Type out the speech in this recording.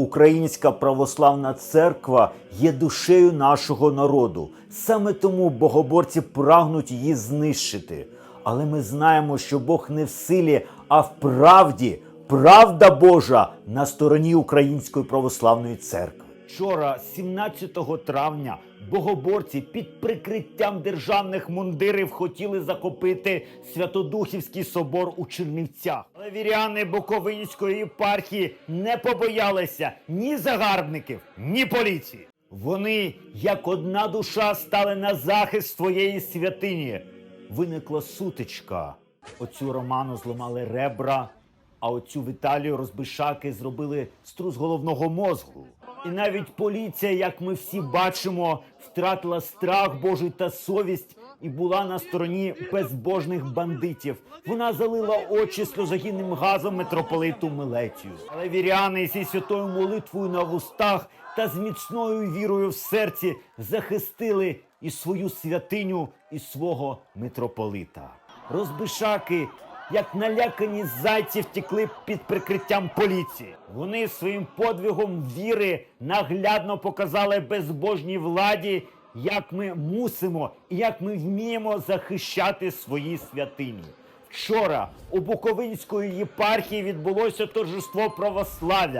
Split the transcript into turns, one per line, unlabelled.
Українська православна церква є душею нашого народу. Саме тому богоборці прагнуть її знищити. Але ми знаємо, що Бог не в силі, а в правді. Правда Божа на стороні Української православної церкви. Вчора, 17 травня, богоборці під прикриттям державних мундирів хотіли захопити Святодухівський собор у Чернівцях. Але віряни Буковинської єпархії не побоялися ні загарбників, ні поліції. Вони, як одна душа, стали на захист своєї святині. Виникла сутичка. Оцю роману зламали ребра, а оцю Віталію розбишаки зробили струс головного мозку. І навіть поліція, як ми всі бачимо, втратила страх Божий та совість і була на стороні безбожних бандитів. Вона залила очі сльозогінним газом митрополиту Милетію. Але віряни зі святою молитвою на вустах та з міцною вірою в серці захистили і свою святиню, і свого митрополита. Розбишаки як налякані зайці втекли під прикриттям поліції. Вони своїм подвигом віри наглядно показали безбожній владі, як ми мусимо і як ми вміємо захищати свої святині. Вчора у Буковинської єпархії відбулося торжество православ'я.